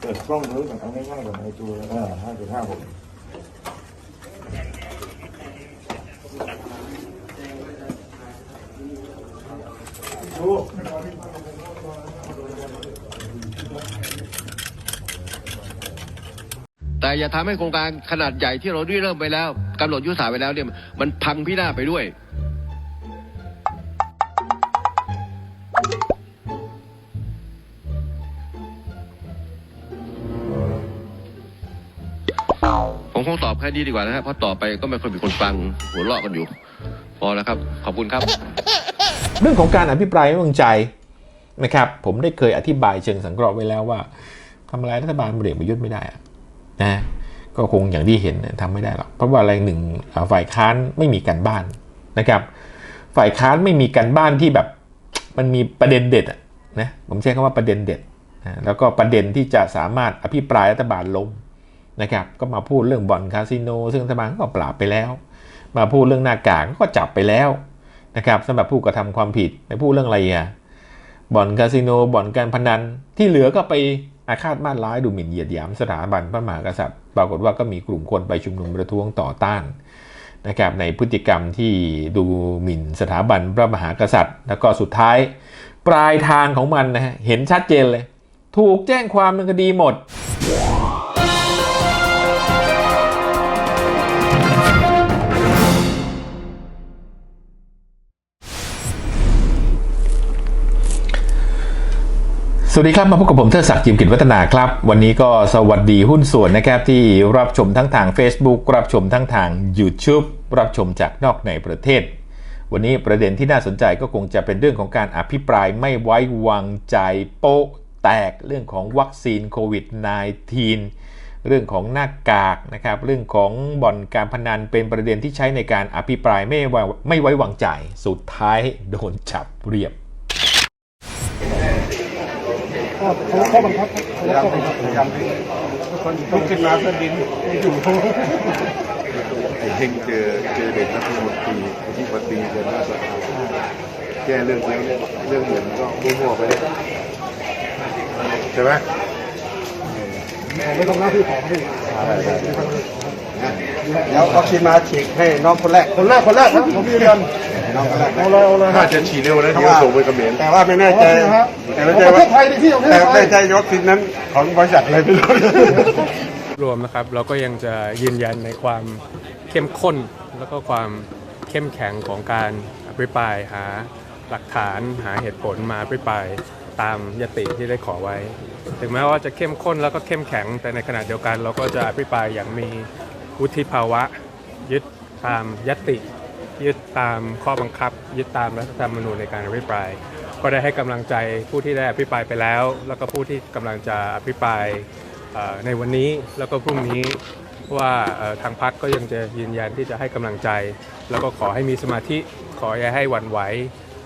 เปิดกล้องดูก่อนเอาง่ายๆก่อนไอตัวอ่าห้าจุดห้าหกดูแต่อย่าทำให้โครงการขนาดใหญ่ที่เราได้เริ่มไปแล้วกำหนดยุทธศาสตร์ไปแล้วเนี่ยมันพังพินาศไปด้วย แค่นี้ดีกว่านะครับเพราะต่อไปก็ไม่ค่อยมีคนฟังหัวเราะกันอยู่ พอแล้วครับ ขอบคุณครับ เรื่องของการอภิปรายไม่วางใจนะครับ ผมได้เคยอธิบายเชิงสังเคราะห์ไว้แล้วว่าทำอะไรรัฐบาลพลเอกประยุทธ์ไม่ได้นะก็คงอย่างที่เห็นเนี่ยทำไม่ได้หรอกเพราะว่าอะไรหนึ่งฝ่ายค้านไม่มีการบ้านนะครับ ฝ่ายค้านไม่มีการบ้านที่แบบมันมีประเด็นเด็ดนะผมใช้คำว่าประเด็นเด็ดแล้วก็ประเด็นที่จะสามารถอภิปรายรัฐบาลล้ม นะครับก็มาพูดเรื่องบ่อนคาสิโนซึ่งรัฐบาลก็ปราบไปแล้ว มาพูดเรื่องหน้ากากก็จับไปแล้วนะครับสำหรับผู้กระทำความผิดไปพูดเรื่องอะไรอะบ่อนคาสิโนบ่อนการพนันที่เหลือก็ไปอาฆาตมาตร้ายดูหมิ่นเหยียดหยามสถาบันพระมหากษัตริย์ ปรากฏว่าก็มีกลุ่มคนไปชุมนุมประท้วงต่อต้านนะครับในพฤติกรรมที่ดูหมิ่นสถาบันพระมหากษัตริย์ แล้วก็สุดท้าย ปลายทางของมันนะฮะเห็นชัดเจนเลย ถูกแจ้งความดำเนินคดีหมด สวัสดีครับ มาพบกับผมเทดศักดิ์จิมกิจวัฒนาครับ วันนี้ก็สวัสดีหุ้นส่วนนะครับ ที่รับชมทั้งทาง Facebook รับชมทั้งทาง YouTube รับชมจากนอกในประเทศ วันนี้ประเด็นที่น่าสนใจก็คงจะเป็นเรื่องของการอภิปรายไม่ไว้วางใจโป๊ะแตกเรื่องของวัคซีนโควิด -19 เรื่องของหน้ากากนะครับ เรื่องของบ่อนการพนันเป็นประเด็นที่ใช้ในการอภิปรายไม่ไว้ไม่ไว้วางใจ สุดท้ายโดนจับเรียบ ข้อข้อบังคับพยายามพยายามคนลุกขึ้นมาเพื่อดินอยู่เฮงเจอเจอเด็กรัฐมนตรีที่ปฏิเดินหน้าสภาแก้เรื่องนี้เรื่องเหมือนก็มั่วๆไปเลยใช่ไหมไม่ต้องหน้าที่ของพี่เดี๋ยววัคซีนมาฉีดให้น้องคนแรกคนแรกคนแรกครับผมยืนยัน น้องคนแรกเอาเลยเอาเลยคถ้ารับจะฉีดเร็วนะเดี๋ยวส่งไปเขมรแต่ว่าไม่แน่ใจครับแต่ไม่ปใจระเทว่าศไทยดิพี่ประเทแต่ศไทไม่ยใจวัคซีนนั้นของบริษัทอะไรไม่รู้ รวมนะครับเราก็ยังจะยืนยันในความเข้มข้น แล้วก็ความเข้มแข็งของการอภิปรายหาหลักฐานหาเหตุผลมาอภิปรายตามยติที่ได้ขอไว้ ถึงแม้ว่าจะเข้มข้นแล้วก็เข้มแข็งแต่ในขณะเดียวกัน เราก็จะอภิปรายอย่างมีวุฒิภาวะยึดตามยติ ยึดตามข้อบังคับ ยึดตามรัฐธรรมนูญในการอภิปราย ก็ได้ให้กำลังใจผู้ที่ได้อภิปรายไปแล้ว แล้วก็ผู้ที่กำลังจะอภิปรายในวันนี้แล้วก็พรุ่งนี้ว่าทางพักก็ยังจะยืนยันที่จะให้กำลังใจ แล้วก็ขอให้มีสมาธิขออย่าให้หวั่นไหว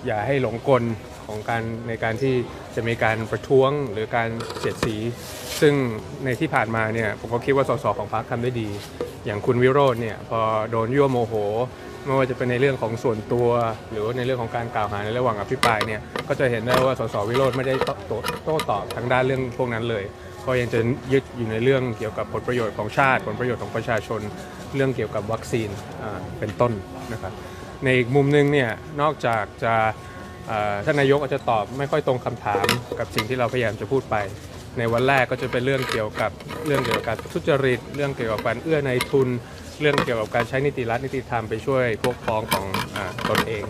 อย่าให้หลงกลของการในการที่จะมีการประท้วงหรือการเสียดสี ซึ่งในที่ผ่านมาเนี่ยผมก็คิดว่าสสของพรรคทำได้ดี อย่างคุณวิโรจน์เนี่ยพอโดนยั่วโมโห ไม่ว่าจะเป็นในเรื่องของส่วนตัว หรือว่าในเรื่องของการกล่าวหาในระหว่างอภิปรายเนี่ยก็จะเห็นได้ว่าสสวิโรจน์ไม่ได้โต้ตอบทางด้านเรื่องพวกนั้นเลยก็ยังจะยึดอยู่ในเรื่องเกี่ยวกับผลประโยชน์ของชาติ ผลประโยชน์ของประชาชน เรื่องเกี่ยวกับวัคซีนเป็นต้นนะครับในอีกมุมหนึงเนี่ยนอกจากจะท่านนายกอาจจะตอบไม่ค่อยตรงคำถามกับสิ่งที่เราพยายามจะพูดไป ในวันแรกก็จะเป็นเรื่องเกี่ยวกับเรื่องเกี่ยวกับทุจริต เรื่องเกี่ยวกับการเอื้อในทุน เรื่องเกี่ยวกับการใช้นิติรัฐนิติธรรมไปช่วยพวกพ้องของอาตนเอง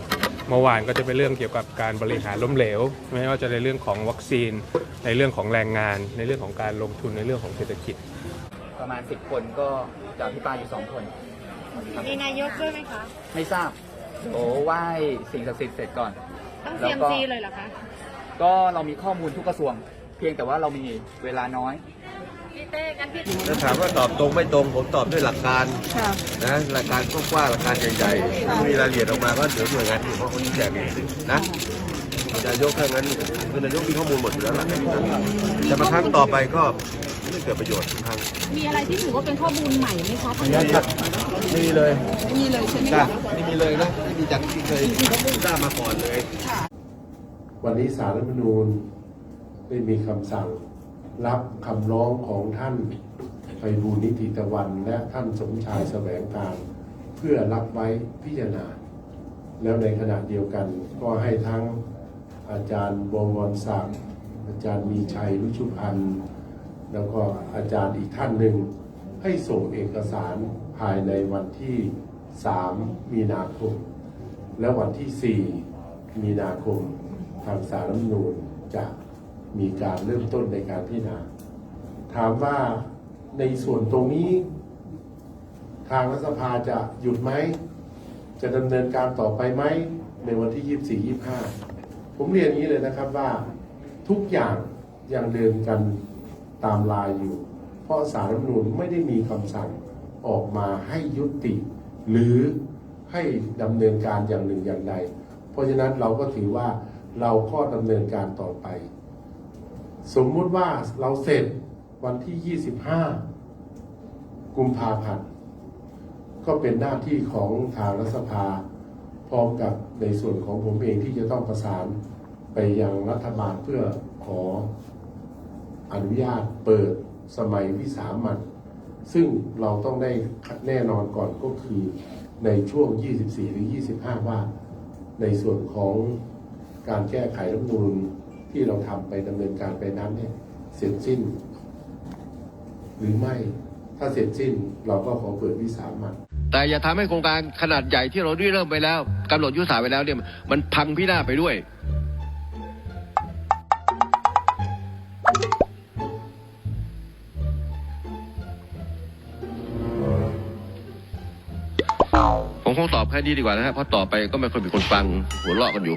เมื่อวานก็จะเป็นเรื่องเกี่ยวกับการบริหารล้มเหลว ไม่ว่าจะในเรื่องของวัคซีน ในเรื่องของแรงงาน ในเรื่องของการลงทุนในเรื่องของเศรษฐกิจ ประมาณ 10 คนก็จะอภิปรายอยู่2คนมีนายกด้วยไหมคะไม่ทราบโอ้ไหว้สิ่งศักดิ์สิทธิ์เสร็จก่อนต้องแล้วก็ CMC เลยเหรอคะก็เรามีข้อมูลทุกกระทรวง เพียงแต่ว่าเรามีเวลาน้อยพี่เต้กันพี่ ถ้าถามว่าตอบตรงไม่ตรง ผมตอบด้วยหลักการนะหลักการกว้างๆหลักการใหญ่ๆถ้ามีรายละเอียดออกมาก็เดี๋ยวหน่วยงานที่เขาเขาชี้แจงเองนะนายกถ้างั้นคือนายกมีข้อมูลหมดอยู่แล้วล่ะแต่บางครั้งต่อไปก็ไม่เกิดประโยชน์ทุกครั้งมีอะไรที่ถือว่าเป็นข้อมูลใหม่ไหมคะท่านไม่มีเลยมีเลยใช่ไหมจ้ะคะไม่มีเลยนะไม่มีจากที่เคยทราบมาก่อนเลย วันนี้สารรัฐธรรมนูญได้มีคำสั่ง รับคำร้องของท่านไปบูลนิติตะวัน และท่านสมชายแสวงการ เพื่อรับไว้พิจารณา แล้วในขณะเดียวกันก็ให้ทั้งอาจารย์บวรศักดิ์อาจารย์มีชัยรุชุพันธ์แล้วก็อาจารย์อีกท่านหนึ่ง ให้ส่งเอกสารภายในวันที่ 3 มีนาคม และวันที่ 4 มีนาคมทางสารรัฐมนูญจะ มีการเริ่มต้นในการพิจารณา ถามว่าในส่วนตรงนี้ ทางรัฐสภาจะหยุดไหม จะดำเนินการต่อไปไหม ในวันที่ 24 25 ผมเรียนอย่างนี้เลยนะครับว่าทุกอย่างยังเดินกันตามลายอยู่ เพราะสารรัฐมนูญไม่ได้มีคำสั่งออกมาให้ยุติ หรือให้ดำเนินการอย่างหนึ่งอย่างใด เพราะฉะนั้นเราก็ถือว่าเราก็ดำเนินการต่อไป สมมุติว่าเราเสร็จวันที่ 25 กุมภาพันธ์ ก็เป็นหน้าที่ของทางรัฐสภา พร้อมกับในส่วนของผมเองที่จะต้องประสานไปยังรัฐบาลเพื่อขออนุญาตเปิดสมัยวิสามันซึ่งเราต้องได้แน่นอนก่อนก็คือในช่วง 24 หรือ 25 ว่า ในส่วนของการแก้ไขรัฐมนูญ ที่เราทำไปดำเนินการไปนั้นเนี่ยเสร็จสิ้น หรือไม่ถ้าเสร็จสิ้นเราก็ขอเปิดวิสามันแต่อย่าทำให้โครงการขนาดใหญ่ที่เราได้เริ่มไปแล้วกำหนดยุทธศาสตร์ไปแล้วเนี่ยมันพังพินาศไปด้วย ผมคงตอบแค่นี้ดีกว่านะครับเพราะต่อไปก็ไม่ค่อยมีคนฟังหัวเราะกันอยู่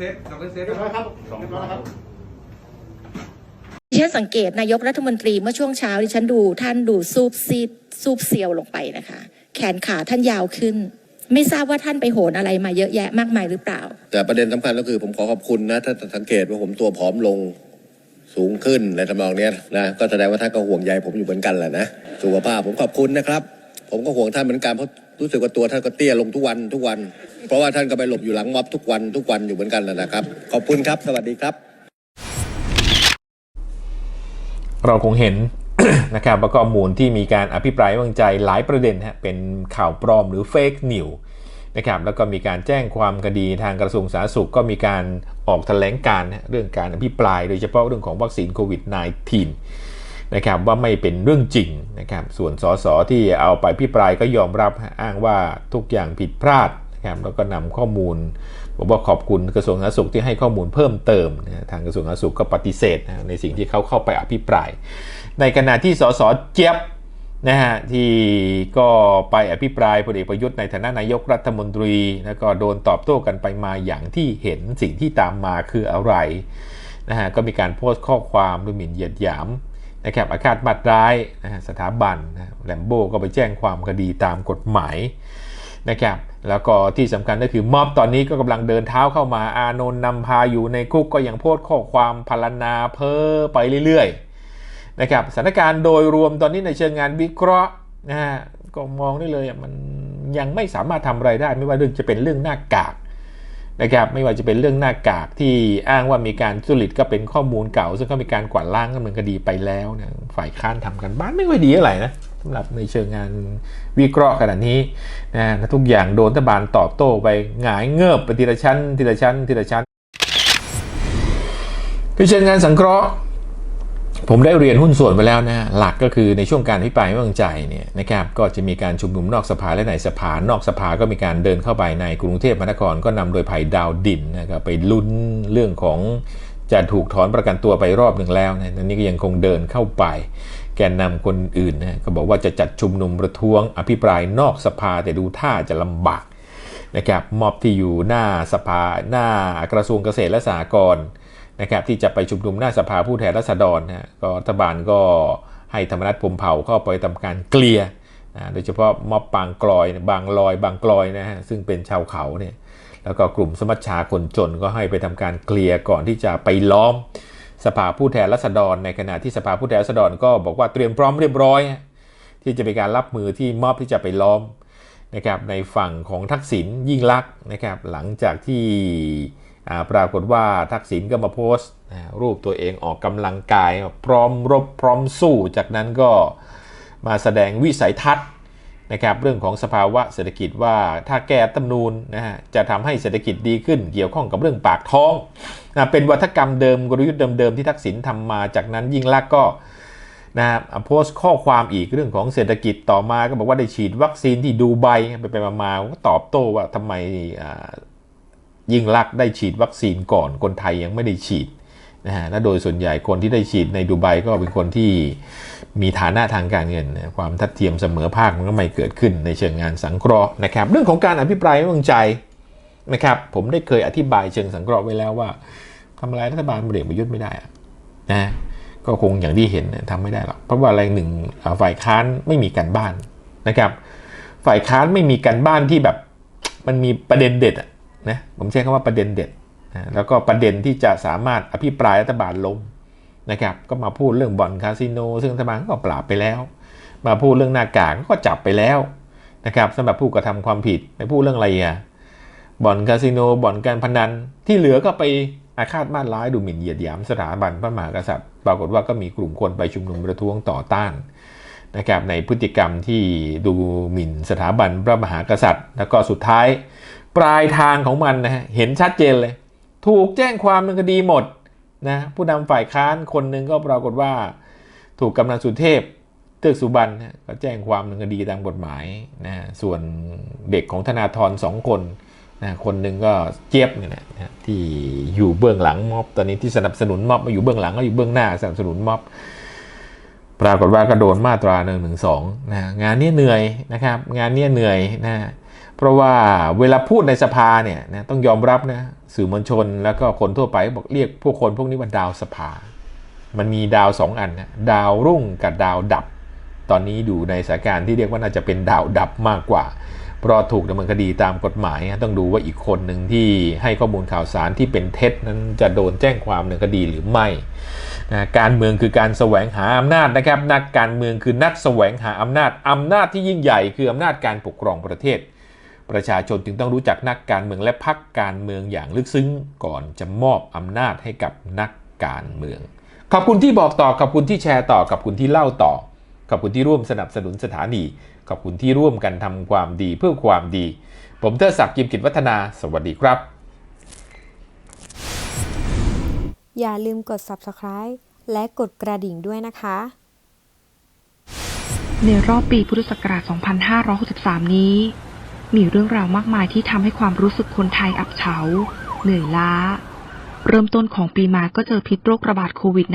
อิวอิวดีเซตสองเซตครับสองครับ ดิฉันสังเกตนายกรัฐมนตรีเมื่อช่วงเช้าดิฉันดูท่านดูซูบซีดซูบเซียวลงไปนะคะ แขนขาท่านยาวขึ้น ไม่ทราบว่าท่านไปโหนอะไรมาเยอะแยะมากมายหรือเปล่า แต่ประเด็นสำคัญก็คือผมขอขอบคุณนะถ้าสังเกตว่าผมตัวผอมลงสูงขึ้นในทำนองเนี้ยนะก็แสดงว่าท่านก็ห่วงใยผมอยู่เหมือนกันแหละนะสุขภาพผมขอบคุณนะครับ ผมก็ห่วงท่านเหมือนกันเพราะ รู้สึกว่าตัวท่านก็เตี้ยลงทุกวันทุกวัน เพราะว่าท่านก็ไปหลบอยู่หลังม็อบทุกวันทุกวันอยู่เหมือนกันแหละนะครับ ขอบคุณครับสวัสดีครับ เราคงเห็นนะครับว่าข้อมูลที่มีการอภิปรายไว้วางใจหลายประเด็นฮะเป็นข่าวปลอมหรือเฟกนิวนะครับแล้วก็มีการแจ้งความคดีทางกระทรวงสาธารณสุขก็มีการออกแถลงการณ์ฮะเรื่องการอภิปราย โดยเฉพาะเรื่องของวัคซีนโควิด -19 นะครับว่าไม่เป็นเรื่องจริงนะครับส่วนสสที่เอาไปพิปรายก็ยอมรับอ้างว่าทุกอย่างผิดพลาดนะครับแล้วก็นำข้อมูลบอกว่าขอบคุณกระทรวงสาธารณสุขที่ให้ข้อมูลเพิ่มเติมนะทางกระทรวงสาธารณสุขก็ปฏิเสธนะในสิ่งที่เขาเข้าไปอภิปราย ในขณะที่สสเจี๊ยบนะฮะที่ก็ไปอภิปรายพลเอกประยุทธ์ในฐานะนายกรัฐมนตรี แล้วก็โดนตอบโต้กันไปมาอย่างที่เห็นสิ่งที่ตามมาคืออะไรนะฮะก็มีการโพสต์ข้อความดูหมิ่นเหยียดหยาม นะครับอาฆาตมาตร้ายนะฮะสถาบันนะแลมโบก็ไปแจ้งความคดีตามกฎหมายนะครับแล้วก็ที่สำคัญก็คือม็อบตอนนี้ก็กำลังเดินเท้าเข้ามาอานนท์นำพาอยู่ในคุกก็ยังโพสต์ข้อความพรรณนาเพ้อไปเรื่อยๆนะครับสถานการณ์โดยรวมตอนนี้ในเชิงงานวิเคราะห์นะฮะก็มองได้เลยมันยังไม่สามารถทำอะไรได้ ไม่ว่าเรื่องจะเป็นเรื่องหน้ากาก นะครับไม่ว่าจะเป็นเรื่องหน้ากากที่อ้างว่ามีการสุริตก็เป็นข้อมูลเก่า ซึ่งก็มีการกวาดล้างดำเนินคดีไปแล้วเนี่ยฝ่ายค้านทำกันบ้านไม่ค่อยดีอะไรนะสำหรับในเชิงงานวิเคราะห์ขนาดนี้นะทุกอย่างโดนรัฐบาลตอบโต้ไปหงายเงือบไปทีละชั้นทีละชั้นทีละชั้นคือเชิงงานสังเคราะห์ ผมได้เรียนหุ้นส่วนไปแล้วนะหลักก็คือในช่วงการพิปรายไม่วางใจเนี่ยนะครับก็จะมีการชุมนุมนอกสภาและในสภานอกสภาก็มีการเดินเข้าไปในกรุงเทพมหานครก็นำโดยไผ่ดาวดินนะครับไปลุ้นเรื่องของจะถูกถอนประกันตัวไปรอบหนึ่งแล้วนะนี้ก็ยังคงเดินเข้าไป แกนนำคนอื่นนะก็บอกว่าจะจัดชุมนุมประท้วงอภิปรายนอกสภาแต่ดูท่าจะลำบากนะครับมอบที่อยู่หน้าสภาหน้ากระทรวงเกษตรและสหกรณ์ นะครับที่จะไปชุมนุมหน้าสภาผู้แทนราษฎรนะก็รัฐบาลก็ให้ธรรมนัฐพมเผ่าเข้าไปทำการเกลียร์นะโดยเฉพาะม็อบบางกลอยบางลอย บางกลอยนะฮะซึ่งเป็นชาวเขาเนี่ยแล้วก็กลุ่มสมัชชาคนจนก็ให้ไปทำการเกลียร์ก่อนที่จะไปล้อมสภาผู้แทนราษฎร ในขณะที่สภาผู้แทนราษฎรก็บอกว่าเตรียมพร้อมเรียบร้อย ที่จะเป็นการรับมือที่มอบที่จะไปล้อมนะครับในฝั่งของทักษิณยิ่งลักษณ์นะครับหลังจากที่ ปรากฏว่าทักษิณก็มาโพสต์รูปตัวเองออกกำลังกาย พร้อมรบพร้อมสู้จากนั้นก็มาแสดงวิสัยทัศน์นะครับเรื่องของสภาวะเศรษฐกิจว่าถ้าแก้รัฐธรรมนูญนะฮะจะทำให้เศรษฐกิจดีขึ้น เกี่ยวข้องกับเรื่องปากท้องนะเป็นวัฒกรรมเดิมกลยุทธ์เดิมๆที่ทักษิณทำมาจากนั้นยิ่งลักษณ์ก็นะครับโพสต์ข้อความอีกเรื่องของเศรษฐกิจต่อมาก็บอกว่าได้ฉีดวัคซีนที่ดูไบไปไปมามาก็ตอบโต้ว่าทำไมอ่า ยิ่งลักษ์ได้ฉีดวัคซีนก่อนคนไทยยังไม่ได้ฉีดนะฮะและโดยส่วนใหญ่คนที่ได้ฉีดในดูไบก็เป็นคนที่มีฐานะทางการเงินนะความทัดเทียมเสมอภาคมันก็ไม่เกิดขึ้นในเชิงงานสังเคราะห์นะครับ เรื่องของการอภิปรายไม่วางใจนะครับผมได้เคยอธิบายเชิงสังเคราะห์ไว้แล้วว่าทำอะไรรัฐบาลพลเอกประยุทธ์ไม่ได้อะนะก็คงอย่างที่เห็นเนี่ยทำไม่ได้หรอกเพราะว่าอะไรหนึ่งฝ่ายค้านไม่มีการบ้านนะครับ ฝ่ายค้านไม่มีการบ้านที่แบบมันมีประเด็นเด็ดอะ นะผมใช้คำว่าประเด็นเด็ดนะแล้วก็ประเด็นที่จะสามารถอภิปรายรัฐบาลล้มนะครับ ก็มาพูดเรื่องบ่อนคาสิโน ซึ่งรัฐบาลก็ปราบไปแล้ว มาพูดเรื่องหน้ากากก็จับไปแล้วนะครับสำหรับผู้กระทำความผิดไปพูดเรื่องอะไรอะบ่อนคาสิโนบ่อนการพนันที่เหลือก็ไปอาฆาตมาตร้ายดูหมิ่นเหยียดหยามสถาบันพระมหากษัตริย์ ปรากฏว่าก็มีกลุ่มคนไปชุมนุมประท้วงต่อต้านนะครับในพฤติกรรมที่ดูหมิ่นสถาบันพระมหากษัตริย์ แล้วก็สุดท้าย ปลายทางของมันนะฮะเห็นชัดเจนเลย ถูกแจ้งความดำเนินคดีหมดนะผู้นำฝ่ายค้านคนหนึ่งก็ปรากฏว่า ถูกกำนันสุเทพเทือกสุบรรณนะก็แจ้งความดำเนินคดีตามกฎหมายนะส่วนเด็กของธนาธรสองคนนะคนหนึ่งก็เจี๊ยบเนี่ยนะนะที่อยู่เบื้องหลังม็อบตอนนี้ที่สนับสนุนม็อบมาอยู่เบื้องหลังก็อยู่เบื้องหน้าสนับสนุนม็อบปรากฏว่าก็โดนมาตรา1นึนะงานนี้เหนื่อยนะครับ งานนี้เหนื่อยนะ เพราะว่าเวลาพูดในสภาเนี่ยนะต้องยอมรับนะสื่อมวลชนแล้วก็คนทั่วไปบอกเรียกพวกคนพวกนี้ว่าดาวสภา มันมีดาวสองอันนะดาวรุ่งกับดาวดับ ตอนนี้อยู่ในสถานการณ์ที่เรียกว่าน่าจะเป็นดาวดับมากกว่า เพราะถูกดำเนินคดีตามกฎหมาย ต้องดูว่าอีกคนหนึ่งที่ให้ข้อมูลข่าวสารที่เป็นเท็จนั้นจะโดนแจ้งความดำเนินคดีหรือไม่นะการเมืองคือการแสวงหาอำนาจนะครับ นักการเมืองคือนักแสวงหาอำนาจอำนาจที่ยิ่งใหญ่คืออำนาจการปกครองประเทศ ประชาชนจึงต้องรู้จักนักการเมืองและพรรคการเมืองอย่างลึกซึ้งก่อนจะมอบอำนาจให้กับนักการเมือง ขอบคุณที่บอกต่อ ขอบคุณที่แชร์ต่อ ขอบคุณที่เล่าต่อ ขอบคุณที่ร่วมสนับสนุนสถานี ขอบคุณที่ร่วมกันทำความดีเพื่อความดี ผมเทอศักดิ์กิมกิจวัฒนา สวัสดีครับ อย่าลืมกด subscribe และกดกระดิ่งด้วยนะคะ ในรอบปีพุทธศักราช 2563 นี้ มีเรื่องราวมากมายที่ทำให้ความรู้สึกคนไทยอับเฉา เหนื่อยล้า เริ่มต้นของปีมาก็เจอพิษโรคระบาดโควิด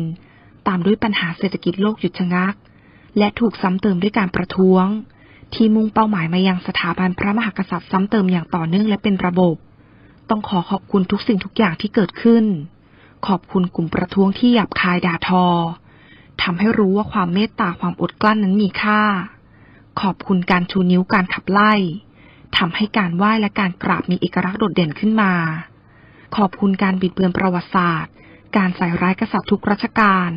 -19 ตามด้วยปัญหาเศรษฐกิจโลกหยุดชะงัก และถูกซ้ำเติมด้วยการประท้วง ที่มุ่งเป้าหมายมายังสถาบันพระมหากษัตริย์ซ้ำเติมอย่างต่อเนื่องและเป็นระบบ ต้องขอขอบคุณทุกสิ่งทุกอย่างที่เกิดขึ้น ขอบคุณกลุ่มประท้วงที่หยาบคายด่าทอทำให้รู้ว่าความเมตตาความอดกลั้นนั้นมีค่า ขอบคุณการชูนิ้วการขับไล่ทำให้การไหว้และการกราบมีเอกลักษณ์โดดเด่นขึ้นมา ขอบคุณการบิดเบือนประวัติศาสตร์ การใส่ร้ายกษัตริย์ทุกรัชกาล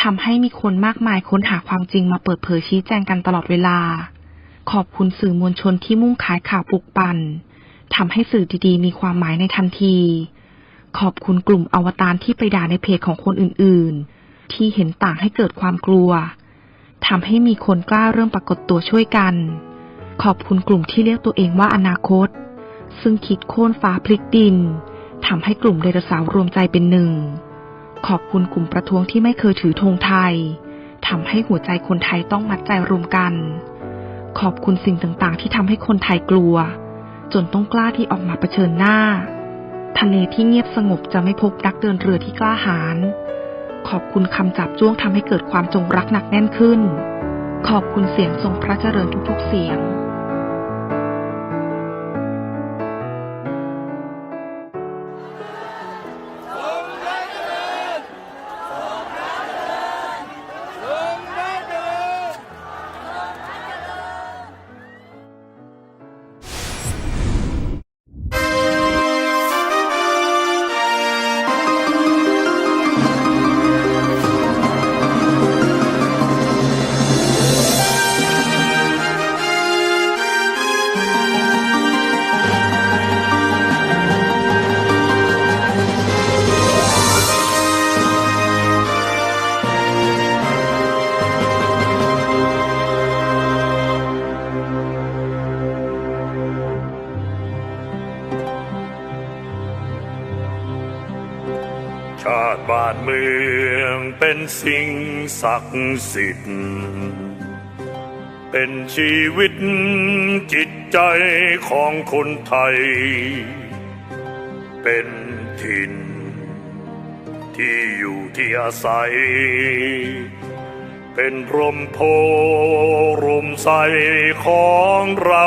ทำให้มีคนมากมายค้นหาความจริงมาเปิดเผยชี้แจงกันตลอดเวลา ขอบคุณสื่อมวลชนที่มุ่งขายข่าวปลุกปั่นทำให้สื่อดีๆ มีความหมายในทันที ขอบคุณกลุ่มอวตารที่ไปด่าในเพจของคนอื่นๆ ที่เห็นต่างให้เกิดความกลัว ทำให้มีคนกล้าเริ่มปรากฏตัวช่วยกัน ขอบคุณกลุ่มที่เรียกตัวเองว่าอนาคต ซึ่งคิดโค่นฟ้าพลิกดินทำให้กลุ่มไดโนเสาร์รวมใจเป็นหนึ่ง ขอบคุณกลุ่มประท้วงที่ไม่เคยถือธงไทยทำให้หัวใจคนไทยต้องมัดใจรวมกัน ขอบคุณสิ่งต่างๆ ที่ทำให้คนไทยกลัว จนต้องกล้าที่ออกมาเผชิญหน้า ทะเลที่เงียบสงบจะไม่พบนักเดินเรือที่กล้าหาญ ขอบคุณคำจับจ้วงทำให้เกิดความจงรักหนักแน่นขึ้น ขอบคุณเสียงทรงพระเจริญทุกๆเสียง เมืองเป็นสิ่งศักดิ์สิทธิ์ เป็นชีวิตจิตใจของคนไทย เป็นถิ่น ที่อยู่ที่อาศัย เป็นร่มโพร่มใสของเรา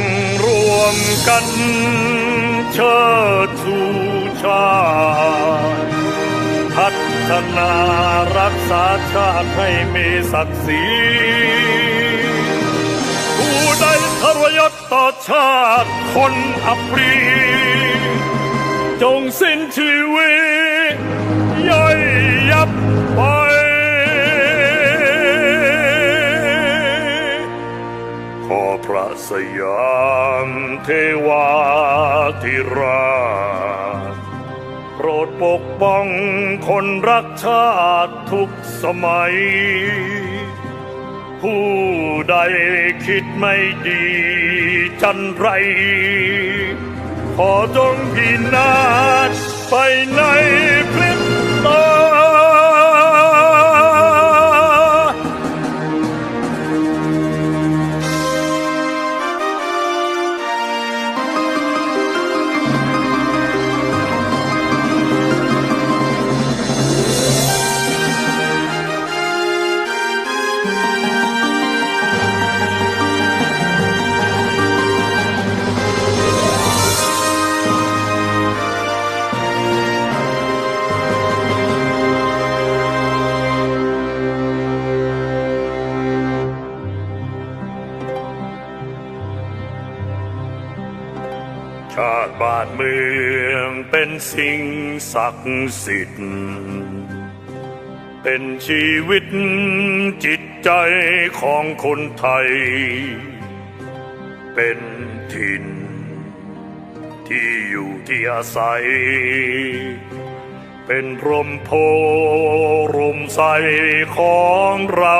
กันเชิดชูชาติพัฒนารักษาชาติให้มีศักดิ์ศรีผู้ใดทรยศต่อชาติคนอัปรีจงสิ้นชีวิต พระสยามเทวาธิราชโปรดปกป้องคนรักชาติทุกสมัย ผู้ใดคิดไม่ดีจันไร ขอจงพินาศไปในพ ชาติบ้านเมืองเป็นสิ่งศักดิ์สิทธิ์ เป็นชีวิตจิตใจของคนไทย เป็นถิ่น ที่อยู่ที่อาศัย เป็นร่มโพรมใสของเรา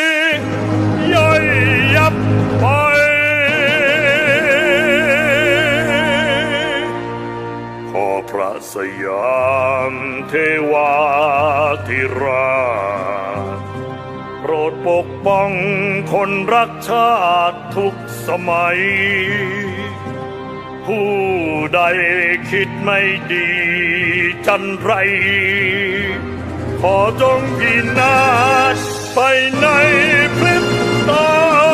สยามเทวาธิราชโปรดปกป้องคนรักชาติทุกสมัย ผู้ใดคิดไม่ดีจันไร ขอจงพินาศไปในพริบตา